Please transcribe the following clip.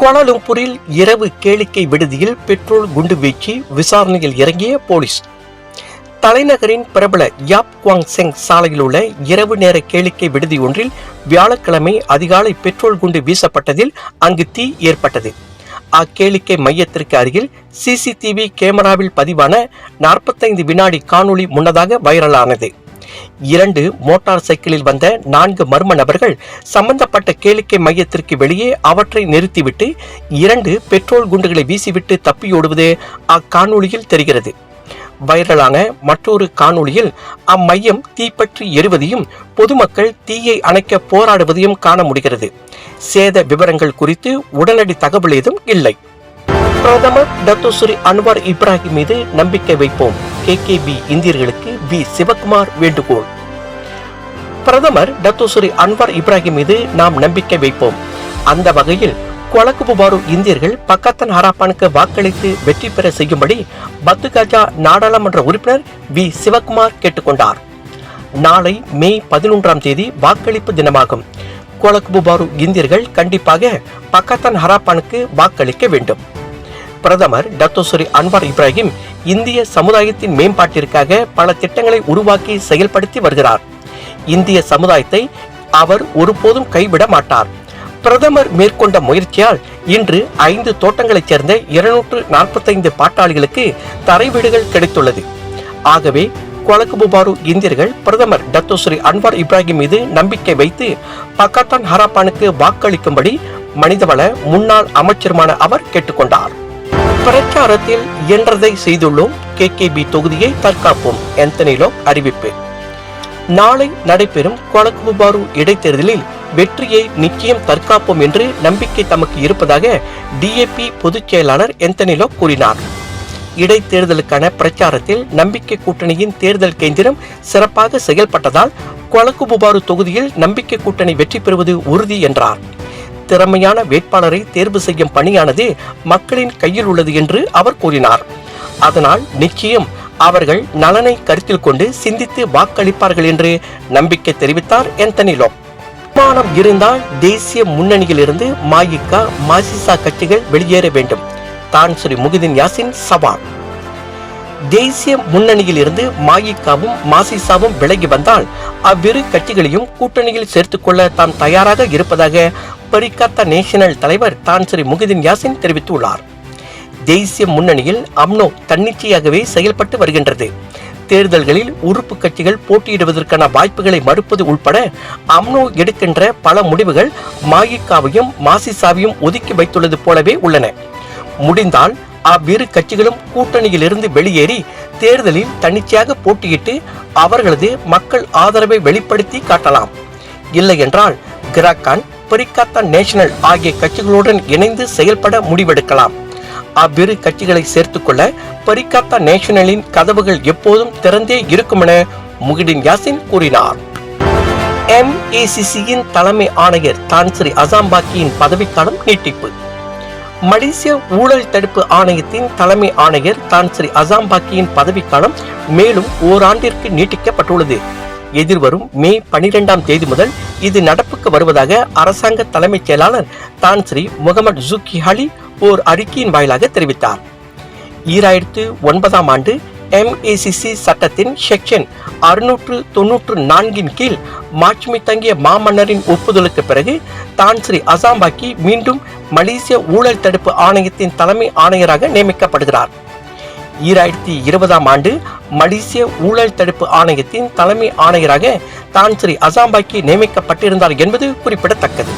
கோலாலம்பூரில் இரவு கேளிக்கை விடுதியில் பெட்ரோல் குண்டு வீச்சு விசாரணையில் இறங்கிய போலீஸ். தலைநகரின் பிரபல யாப் குவாங் செங் சாலையில் உள்ள இரவு நேர கேளிக்கை விடுதி ஒன்றில் வியாழக்கிழமை அதிகாலை பெட்ரோல் குண்டு வீசப்பட்டதில் அங்கு தீ ஏற்பட்டது. அக்கேளிக்கை மையத்திற்கு அருகில் சிசிடிவி கேமராவில் பதிவான நாற்பத்தைந்து வினாடி காணொளி முன்னதாக வைரலானது. இரண்டு மோட்டார் சைக்கிளில் வந்த நான்கு மர்ம நபர்கள் சம்பந்தப்பட்ட கேளிக்கை மையத்திற்கு வெளியே அவற்றை நிறுத்திவிட்டு இரண்டு பெட்ரோல் குண்டுகளை வீசிவிட்டு தப்பியோடுவது அக்காணொளியில் தெரிகிறது. வைரலான மற்றொரு காணொளியில் அம்மையம் தீப்பற்றி எரிவதையும் பொதுமக்கள் தீயை அணைக்க போராடுவதையும் காண முடிகிறது. சேத விவரங்கள் குறித்து உடனடி தகவல் ஏதும் இல்லை. பிரதமர் டத்தோசுரி அன்வார் இப்ராஹிம் மீது நம்பிக்கை வைப்போம். கேகேபி இந்தியர்களுக்கு வி. சிவகுமார் வேண்டுகோள். பிரதமர் டத்தோசுரி அன்வார் இப்ராஹிம் மீது நாம் நம்பிக்கை வைப்போம். அந்த வகையில் கொலக்குபுபாரு இந்தியர்கள் பக்கத்தன் ஹராப்பானுக்கு வாக்களித்து வெற்றி பெற செய்யும்படி பத்துகாஜா நாடாளுமன்ற உறுப்பினர் வி. சிவகுமார் கேட்டுக்கொண்டார். நாளை மே பதினொன்றாம் தேதி வாக்களிப்பு தினமாகும். கொலக்குபுபாரு இந்தியர்கள் கண்டிப்பாக பக்கத்தன் ஹராப்பானுக்கு வாக்களிக்க வேண்டும். பிரதமர் டத்தோசுரி அன்வார் இப்ராஹிம் இந்திய சமுதாயத்தின் மேம்பாட்டிற்காக பல திட்டங்களை உருவாக்கி செயல்படுத்தி வருகிறார். இந்திய சமுதாயத்தை அவர் ஒருபோதும் கைவிட மாட்டார். பிரதமர் மேற்கொண்ட முயற்சியால் இன்று ஐந்து தோட்டங்களைச் சேர்ந்த இருநூற்று நாற்பத்தைந்து பாட்டாளிகளுக்கு தரை வீடுகள் கிடைத்துள்ளது. ஆகவே கொலக்குபுபாரு இந்தியர்கள் பிரதமர் டத்தோஸ்ரீ அன்வார் இப்ராஹிம் மீது நம்பிக்கை வைத்து பக்காத்தான் ஹராப்பானுக்கு வாக்களிக்கும்படி மனிதவள முன்னாள் அமைச்சருமான அவர் கேட்டுக்கொண்டார். பிரச்சாரத்தில் இயன்றதை செய்துள்ளோம். கே கேபி தொகுதியை தற்காப்போம். எந்தனிலோ அறிவிப்பு. நாளை நடைபெறும் கொலக்குபாரு இடைத்தேர்தலில் வெற்றியை நிச்சயம் தற்காப்போம் என்று நம்பிக்கை தமக்கு இருப்பதாக டிஏபி பொதுச் செயலாளர் எந்தனிலோ கூறினார். இடைத்தேர்தலுக்கான பிரச்சாரத்தில் நம்பிக்கை கூட்டணியின் தேர்தல் கேந்திரம் சிறப்பாக செயல்பட்டதால் கொலக்குபுபாரு தொகுதியில் நம்பிக்கை கூட்டணி வெற்றி பெறுவது உறுதி என்றார். திறமையான வேட்பாளரை தேர்வு செய்யும் பணியானது மக்களின் கையில் உள்ளது என்று அவர் கூறினார். அதனால் நிச்சயம் அவர்கள் நலனை கருத்தில் கொண்டு சிந்தித்து வாக்களிப்பார்கள் என்று நம்பிக்கை தெரிவித்தார் எந்தனிலோ விமானம் இருந்தால் தேசிய முன்னணியிலிருந்து மாயிகா மாசிசா கட்சிகள் வெளியேற வேண்டும். தான் ஸ்ரீ முகிதின் யாசின் சவால் தேசிய முன்னணியில் இருந்து மாயிக்காவும் மாசிசாவும் விலகி வந்தால் அவ்விரு கட்சிகளையும் கூட்டணியில் சேர்த்துக்கொள்ள தாம் தயாராக இருப்பதாக பரிகாத்தா நேஷனல் தலைவர் தான் ஸ்ரீ முகிதின் யாசின் தெரிவித்துள்ளார். தேசிய முன்னணியில் அம்னோ தன்னிச்சையாகவே செயல்பட்டு வருகின்றது. தேர்தல்களில் உறுப்பு கட்சிகள் போட்டியிடுவதற்கான வாய்ப்புகளை மறுப்பது உட்பட அம்னோ எடுக்கின்ற பல முடிவுகள் மாயிக்காவையும் மாசிசாவையும் ஒதுக்கி வைத்துள்ளது போலவே உள்ளன. முடிந்தால் அவ்விரு கட்சிகளும் கூட்டணியிலிருந்து வெளியேறி தேர்தலில் தன்னிச்சையாக போட்டியிட்டு அவர்களது மக்கள் ஆதரவை வெளிப்படுத்தி காட்டலாம். இல்லை என்றால் கிராக்கான் பரிகாத்தா நேஷனல் ஆகிய கட்சிகளுடன் இணைந்து செயல்பட முடிவெடுக்கலாம். அவ்விரு கட்சிகளை சேர்த்துக்கொள்ள பரிகாத்தா நேஷனலின் கதவுகள் எப்போதும் திறந்தே இருக்கும் என முகிடின் யாசின் கூறினார். எம்ஏசிசியின் தலைமை ஆணையர் தான்ஸ்ரீ அசாம்பாக்கியின் பதவிக்காலம் நீட்டிப்பு. மலேசிய ஊழல் தடுப்பு ஆணையத்தின் தலைமை ஆணையர் தான் ஸ்ரீ அசாம்பாக்கியின் பதவிக்காலம் மேலும் ஓராண்டிற்கு நீட்டிக்கப்பட்டுள்ளது. எதிர்வரும் மே பனிரெண்டாம் தேதி முதல் இது நடப்புக்கு வருவதாக அரசாங்க தலைமைச் செயலாளர் தான் ஸ்ரீ முகமது ஜுக்கி ஹலி ஓர் அறிக்கையின் வாயிலாக தெரிவித்தார். ஈராயிரத்து ஒன்பதாம் ஆண்டு எம்ஏசிசி சட்டத்தின் செக்ஷன் அறுநூற்று தொன்னூற்று நான்கின் கீழ் மாட்சிமை தங்கிய மாமன்னரின் ஒப்புதலுக்கு பிறகு தான் ஸ்ரீ அசாம்பாக்கி மீண்டும் மலேசிய ஊழல் தடுப்பு ஆணையத்தின் தலைமை ஆணையராக நியமிக்கப்படுகிறார். ஈராயிரத்தி இருபதாம் ஆண்டு மலேசிய ஊழல் தடுப்பு ஆணையத்தின் தலைமை ஆணையராக தான் ஸ்ரீ அசாம்பாக்கி நியமிக்கப்பட்டிருந்தார் என்பது குறிப்பிடத்தக்கது.